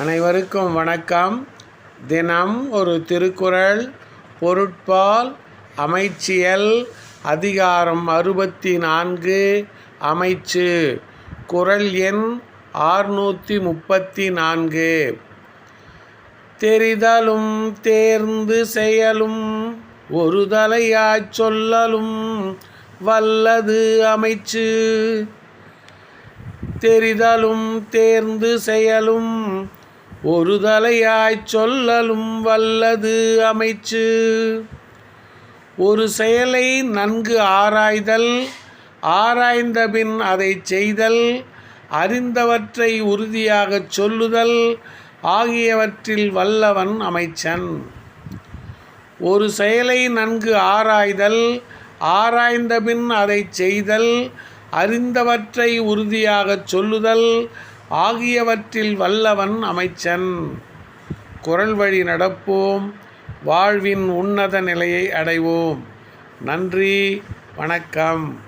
அனைவருக்கும் வணக்கம். தினம் ஒரு திருக்குறள் பொருட்பால் அமைச்சியல் அதிகாரம் அறுபத்தி நான்கு அமைச்சு. குறள் எண் ஆறுநூற்றி முப்பத்தி நான்கு தெரிதலும் தேர்ந்து செயலும் ஒரு தலையாச் சொல்லலும் வல்லது அமைச்சு. தெரிதலும் தேர்ந்து செயலும் ஒரு தலையாய்ச் சொல்லலும் வல்லது அமைச்சு. ஒரு செயலை நன்கு ஆராய்தல் ஆராய்ந்தபின் அதை செய்தல் அறிந்தவற்றை உறுதியாகச் சொல்லுதல் ஆகியவற்றில் வல்லவன் அமைச்சன். ஒரு செயலை நன்கு ஆராய்தல் ஆராய்ந்தபின் அதை செய்தல் அறிந்தவற்றை உறுதியாகச் சொல்லுதல் ஆகியவற்றில் வல்லவன் அமைச்சன். குரல் வழி நடப்போம். வாழ்வின் உன்னத நிலையை அடைவோம். நன்றி. வணக்கம்.